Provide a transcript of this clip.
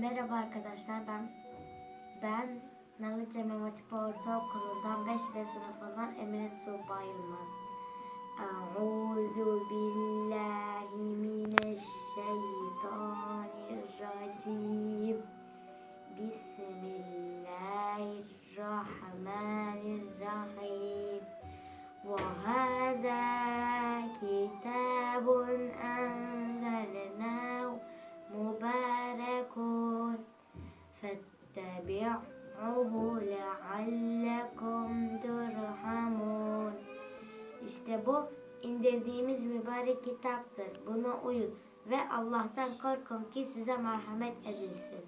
Merhaba arkadaşlar ben ben Nalıca Mehmet Hatip Ortaokulu'ndan 5 B sınıfından Emine Tuğba Yılmaz. Euzu billahi mineşşeytanirracim. Bismillahirrahmanirrahim. فاتبعوه لعلكم ترحمون İşte bu indirdiğimiz mübarek kitaptır. Buna uyun ve Allah'tan korkun ki size merhamet edilsin.